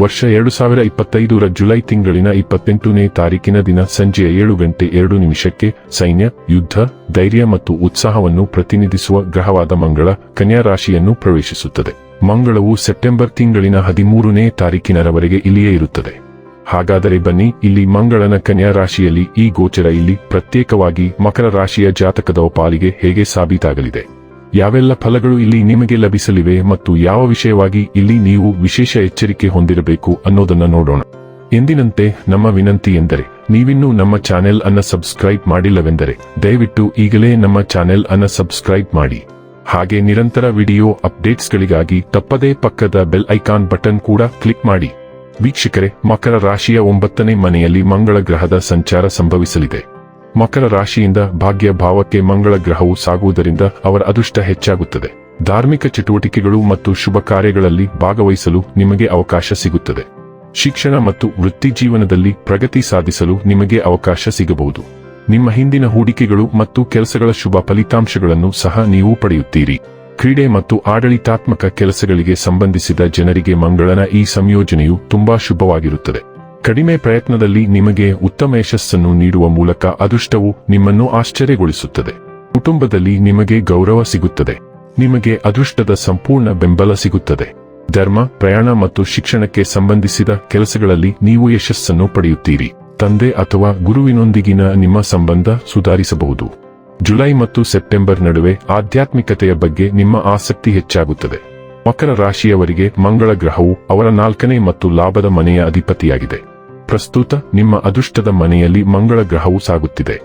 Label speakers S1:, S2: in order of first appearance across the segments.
S1: ವರ್ಷ ಎರಡು ಸಾವಿರ ಇಪ್ಪತ್ತೈದರ ಜುಲೈ ತಿಂಗಳಿನ ಇಪ್ಪತ್ತೆಂಟನೇ ತಾರೀಕಿನ ದಿನ ಸಂಜೆಯ ಏಳು ಗಂಟೆ ಎರಡು ನಿಮಿಷಕ್ಕೆ ಸೈನ್ಯ, ಯುದ್ಧ, ಧೈರ್ಯ ಮತ್ತು ಉತ್ಸಾಹವನ್ನು ಪ್ರತಿನಿಧಿಸುವ ಗ್ರಹವಾದ ಮಂಗಳ ಕನ್ಯಾ ರಾಶಿಯನ್ನು ಪ್ರವೇಶಿಸುತ್ತದೆ. ಮಂಗಳವು ಸೆಪ್ಟೆಂಬರ್ ತಿಂಗಳಿನ ಹದಿಮೂರನೇ ತಾರೀಕಿನವರೆಗೆ ಇಲ್ಲಿಯೇ ಇರುತ್ತದೆ. ಹಾಗಾದರೆ ಬನ್ನಿ, ಇಲ್ಲಿ ಮಂಗಳನ ಕನ್ಯಾ ರಾಶಿಯಲ್ಲಿ ಈ ಗೋಚರ ಇಲ್ಲಿ ಪ್ರತ್ಯೇಕವಾಗಿ ಮಕರ ರಾಶಿಯ ಜಾತಕದ ಪಾಲಿಗೆ ಹೇಗೆ ಸಾಬೀತಾಗಲಿದೆ? ಯಾವೆಲ್ಲ ಫಲಗಳು ಇಲ್ಲಿ ನಿಮಗೆ ಲಭಿಸಲಿವೆ ಮತ್ತು ಯಾವ ವಿಷಯವಾಗಿ ಇಲ್ಲಿ ನೀವು ವಿಶೇಷ ಎಚ್ಚರಿಕೆ ಹೊಂದಿರಬೇಕು ಅನ್ನೋದನ್ನ ನೋಡೋಣ. ಎಂದಿನಂತೆ, ನಮ್ಮ ವಿನಂತಿ ಎಂದರೆ, ನೀವಿನ್ನೂ ನಮ್ಮ ಚಾನೆಲ್ ಅನ್ನ ಸಬ್ಸ್ಕ್ರೈಬ್ ಮಾಡಿಲ್ಲವೆಂದರೆ, ದಯವಿಟ್ಟು ಈಗಲೇ ನಮ್ಮ ಚಾನೆಲ್ ಅನ್ನ ಸಬ್ಸ್ಕ್ರೈಬ್ ಮಾಡಿ. ಹಾಗೆ ನಿರಂತರ ವಿಡಿಯೋ ಅಪ್ಡೇಟ್ಸ್ಗಳಿಗಾಗಿ ತಪ್ಪದೇ ಪಕ್ಕದ ಬೆಲ್ ಐಕಾನ್ ಬಟನ್ ಕೂಡ ಕ್ಲಿಕ್ ಮಾಡಿ. ವೀಕ್ಷಕರೇ, ಮಕರ ರಾಶಿಯ ಒಂಬತ್ತನೇ ಮನೆಯಲ್ಲಿ ಮಂಗಳ ಗ್ರಹದ ಸಂಚಾರ ಸಂಭವಿಸಲಿದೆ. ಮಕರ ರಾಶಿಯಿಂದ ಭಾಗ್ಯ ಭಾವಕ್ಕೆ ಮಂಗಳ ಗ್ರಹವು ಸಾಗುವುದರಿಂದ ಅವರ ಅದೃಷ್ಟ ಹೆಚ್ಚಾಗುತ್ತದೆ. ಧಾರ್ಮಿಕ ಚಟುವಟಿಕೆಗಳು ಮತ್ತು ಶುಭ ಕಾರ್ಯಗಳಲ್ಲಿ ಭಾಗವಹಿಸಲು ನಿಮಗೆ ಅವಕಾಶ ಸಿಗುತ್ತದೆ. ಶಿಕ್ಷಣ ಮತ್ತು ವೃತ್ತಿ ಜೀವನದಲ್ಲಿ ಪ್ರಗತಿ ಸಾಧಿಸಲು ನಿಮಗೆ ಅವಕಾಶ ಸಿಗಬಹುದು. ನಿಮ್ಮ ಹಿಂದಿನ ಹೂಡಿಕೆಗಳು ಮತ್ತು ಕೆಲಸಗಳ ಶುಭ ಫಲಿತಾಂಶಗಳನ್ನು ಸಹ ನೀವು ಪಡೆಯುತ್ತೀರಿ. ಕ್ರೀಡೆ ಮತ್ತು ಆಡಳಿತಾತ್ಮಕ ಕೆಲಸಗಳಿಗೆ ಸಂಬಂಧಿಸಿದ ಜನರಿಗೆ ಮಂಗಳನ ಈ ಸಂಯೋಜನೆಯು ತುಂಬಾ ಶುಭವಾಗಿರುತ್ತದೆ. ಕಡಿಮೆ ಪ್ರಯತ್ನದಲ್ಲಿ ನಿಮಗೆ ಉತ್ತಮ ಯಶಸ್ಸನ್ನು ನೀಡುವ ಮೂಲಕ ಅದೃಷ್ಟವು ನಿಮ್ಮನ್ನು ಆಶ್ಚರ್ಯಗೊಳಿಸುತ್ತದೆ. ಕುಟುಂಬದಲ್ಲಿ ನಿಮಗೆ ಗೌರವ ಸಿಗುತ್ತದೆ. ನಿಮಗೆ ಅದೃಷ್ಟದ ಸಂಪೂರ್ಣ ಬೆಂಬಲ ಸಿಗುತ್ತದೆ. ಧರ್ಮ, ಪ್ರಯಾಣ ಮತ್ತು ಶಿಕ್ಷಣಕ್ಕೆ ಸಂಬಂಧಿಸಿದ ಕೆಲಸಗಳಲ್ಲಿ ನೀವು ಯಶಸ್ಸನ್ನು ಪಡೆಯುತ್ತೀರಿ. ತಂದೆ ಅಥವಾ ಗುರುವಿನೊಂದಿಗಿನ ನಿಮ್ಮ ಸಂಬಂಧ ಸುಧಾರಿಸಬಹುದು. ಜುಲೈ ಮತ್ತು ಸೆಪ್ಟೆಂಬರ್ ನಡುವೆ ಆಧ್ಯಾತ್ಮಿಕತೆಯ ಬಗ್ಗೆ ನಿಮ್ಮ ಆಸಕ್ತಿ ಹೆಚ್ಚಾಗುತ್ತದೆ. ಮಕರ ರಾಶಿಯವರಿಗೆ ಮಂಗಳ ಗ್ರಹವು ಅವರ ನಾಲ್ಕನೇ ಮತ್ತು ಲಾಭದ ಮನೆಯ ಅಧಿಪತಿಯಾಗಿದೆ. ಪ್ರಸ್ತುತ ನಿಮ್ಮ ಅದೃಷ್ಟದ ಮನೆಯಲ್ಲಿ ಮಂಗಳ ಗ್ರಹವು ಸಾಗುತ್ತಿದೆ.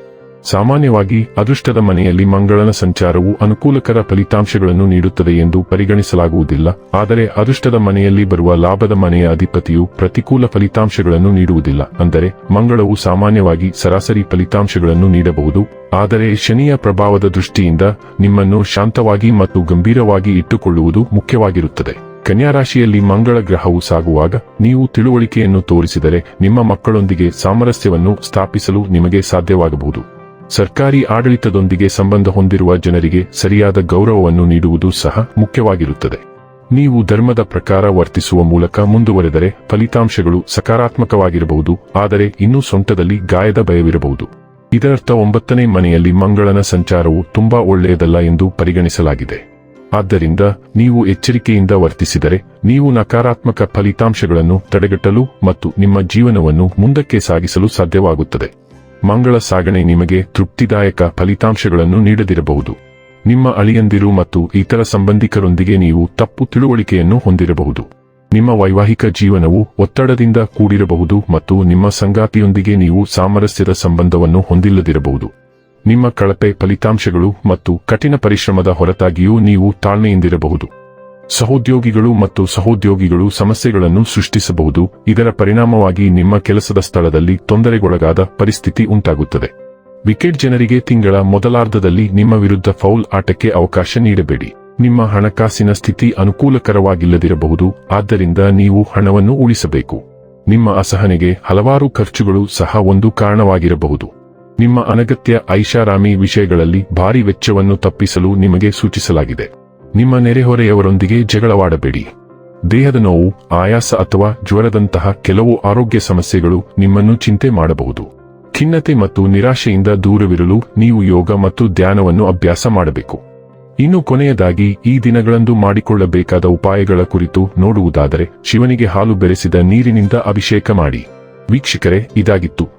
S1: ಸಾಮಾನ್ಯವಾಗಿ ಅದೃಷ್ಟದ ಮನೆಯಲ್ಲಿ ಮಂಗಳನ ಸಂಚಾರವು ಅನುಕೂಲಕರ ಫಲಿತಾಂಶಗಳನ್ನು ನೀಡುತ್ತದೆ ಎಂದು ಪರಿಗಣಿಸಲಾಗುವುದಿಲ್ಲ, ಆದರೆ ಅದೃಷ್ಟದ ಮನೆಯಲ್ಲಿ ಬರುವ ಲಾಭದ ಮನೆಯ ಅಧಿಪತಿಯು ಪ್ರತಿಕೂಲ ಫಲಿತಾಂಶಗಳನ್ನು ನೀಡುವುದಿಲ್ಲ, ಅಂದರೆ ಮಂಗಳವು ಸಾಮಾನ್ಯವಾಗಿ ಸರಾಸರಿ ಫಲಿತಾಂಶಗಳನ್ನು ನೀಡಬಹುದು, ಆದರೆ ಶನಿಯ ಪ್ರಭಾವದ ದೃಷ್ಟಿಯಿಂದ ನಿಮ್ಮನ್ನು ಶಾಂತವಾಗಿ ಮತ್ತು ಗಂಭೀರವಾಗಿ ಇಟ್ಟುಕೊಳ್ಳುವುದು ಮುಖ್ಯವಾಗಿರುತ್ತದೆ. ಕನ್ಯಾ ರಾಶಿಯಲ್ಲಿ ಮಂಗಳ ಗ್ರಹವು ಸಾಗುವಾಗ ನೀವು ತಿಳುವಳಿಕೆಯನ್ನು ತೋರಿಸಿದರೆ ನಿಮ್ಮ ಮಕ್ಕಳೊಂದಿಗೆ ಸಾಮರಸ್ಯವನ್ನು ಸ್ಥಾಪಿಸಲು ನಿಮಗೆ ಸಾಧ್ಯವಾಗಬಹುದು. ಸರ್ಕಾರಿ ಆಡಳಿತದೊಂದಿಗೆ ಸಂಬಂಧ ಹೊಂದಿರುವ ಜನರಿಗೆ ಸರಿಯಾದ ಗೌರವವನ್ನು ನೀಡುವುದು ಸಹ ಮುಖ್ಯವಾಗಿರುತ್ತದೆ. ನೀವು ಧರ್ಮದ ಪ್ರಕಾರ ವರ್ತಿಸುವ ಮೂಲಕ ಮುಂದುವರೆದರೆ ಫಲಿತಾಂಶಗಳು ಸಕಾರಾತ್ಮಕವಾಗಿರಬಹುದು, ಆದರೆ ಇನ್ನೂ ಸೊಂಟದಲ್ಲಿ ಗಾಯದ ಭಯವಿರಬಹುದು. ಇದರರ್ಥ ಒಂಬತ್ತನೇ ಮನೆಯಲ್ಲಿ ಮಂಗಳನ ಸಂಚಾರವು ತುಂಬಾ ಒಳ್ಳೆಯದಲ್ಲ ಎಂದು ಪರಿಗಣಿಸಲಾಗಿದೆ. ಆದ್ದರಿಂದ ನೀವು ಎಚ್ಚರಿಕೆಯಿಂದ ವರ್ತಿಸಿದರೆ ನೀವು ನಕಾರಾತ್ಮಕ ಫಲಿತಾಂಶಗಳನ್ನು ತಡೆಗಟ್ಟಲು ಮತ್ತು ನಿಮ್ಮ ಜೀವನವನ್ನು ಮುಂದಕ್ಕೆ ಸಾಗಿಸಲು ಸಾಧ್ಯವಾಗುತ್ತದೆ. ಮಂಗಳ ಸಾಗಣೆ ನಿಮಗೆ ತೃಪ್ತಿದಾಯಕ ಫಲಿತಾಂಶಗಳನ್ನು ನೀಡದಿರಬಹುದು. ನಿಮ್ಮ ಅಳಿಯಂದಿರು ಮತ್ತು ಇತರ ಸಂಬಂಧಿಕರೊಂದಿಗೆ ನೀವು ತಪ್ಪು ತಿಳುವಳಿಕೆಯನ್ನು ಹೊಂದಿರಬಹುದು. ನಿಮ್ಮ ವೈವಾಹಿಕ ಜೀವನವು ಒತ್ತಡದಿಂದ ಕೂಡಿರಬಹುದು ಮತ್ತು ನಿಮ್ಮ ಸಂಗಾತಿಯೊಂದಿಗೆ ನೀವು ಸಾಮರಸ್ಯದ ಸಂಬಂಧವನ್ನು ಹೊಂದಿಲ್ಲದಿರಬಹುದು. ನಿಮ್ಮ ಕಳಪೆ ಫಲಿತಾಂಶಗಳು ಮತ್ತು ಕಠಿಣ ಪರಿಶ್ರಮದ ಹೊರತಾಗಿಯೂ ನೀವು ತಾಳ್ಮೆಯಿಂದಿರಬಹುದು. ಸಹೋದ್ಯೋಗಿಗಳು ಮತ್ತು ಸಹೋದ್ಯೋಗಿಗಳು ಸಮಸ್ಯೆಗಳನ್ನು ಸೃಷ್ಟಿಸಬಹುದು, ಇದರ ಪರಿಣಾಮವಾಗಿ ನಿಮ್ಮ ಕೆಲಸದ ಸ್ಥಳದಲ್ಲಿ ತೊಂದರೆಗೊಳಗಾದ ಪರಿಸ್ಥಿತಿ ಉಂಟಾಗುತ್ತದೆ. ವಿಕೆಟ್ ಜನರಿಗೆ ತಿಂಗಳ ಮೊದಲಾರ್ಧದಲ್ಲಿ ನಿಮ್ಮ ವಿರುದ್ಧ ಫೌಲ್ ಆಟಕ್ಕೆ ಅವಕಾಶ ನೀಡಬೇಡಿ. ನಿಮ್ಮ ಹಣಕಾಸಿನ ಸ್ಥಿತಿ ಅನುಕೂಲಕರವಾಗಿಲ್ಲದಿರಬಹುದು, ಆದ್ದರಿಂದ ನೀವು ಹಣವನ್ನು ಉಳಿಸಬೇಕು. ನಿಮ್ಮ ಅಸಹನೆಗೆ ಹಲವಾರು ಖರ್ಚುಗಳು ಸಹ ಒಂದು ಕಾರಣವಾಗಿರಬಹುದು. ನಿಮ್ಮ ಅನಗತ್ಯ ಐಷಾರಾಮಿ ವಿಷಯಗಳಲ್ಲಿ ಭಾರಿ ವೆಚ್ಚವನ್ನು ತಪ್ಪಿಸಲು ನಿಮಗೆ ಸೂಚಿಸಲಾಗಿದೆ. ನಿಮ್ಮ ನೆರೆಹೊರೆಯವರೊಂದಿಗೆ ಜಗಳವಾಡಬೇಡಿ. ದೇಹದ ನೋವು, ಆಯಾಸ ಅಥವಾ ಜ್ವರದಂತಹ ಕೆಲವು ಆರೋಗ್ಯ ಸಮಸ್ಯೆಗಳು ನಿಮ್ಮನ್ನು ಚಿಂತೆ ಮಾಡಬಹುದು. ಖಿನ್ನತೆ ಮತ್ತು ನಿರಾಶೆಯಿಂದ ದೂರವಿರಲು ನೀವು ಯೋಗ ಮತ್ತು ಧ್ಯಾನವನ್ನು ಅಭ್ಯಾಸ ಮಾಡಬೇಕು. ಇನ್ನು ಕೊನೆಯದಾಗಿ, ಈ ದಿನಗಳಂದು ಮಾಡಿಕೊಳ್ಳಬೇಕಾದ ಉಪಾಯಗಳ ಕುರಿತು ನೋಡುವುದಾದರೆ, ಶಿವನಿಗೆ ಹಾಲು ಬೆರೆಸಿದ ನೀರಿನಿಂದ ಅಭಿಷೇಕ ಮಾಡಿ. ವೀಕ್ಷಕರೇ, ಇದಾಗಿತ್ತು.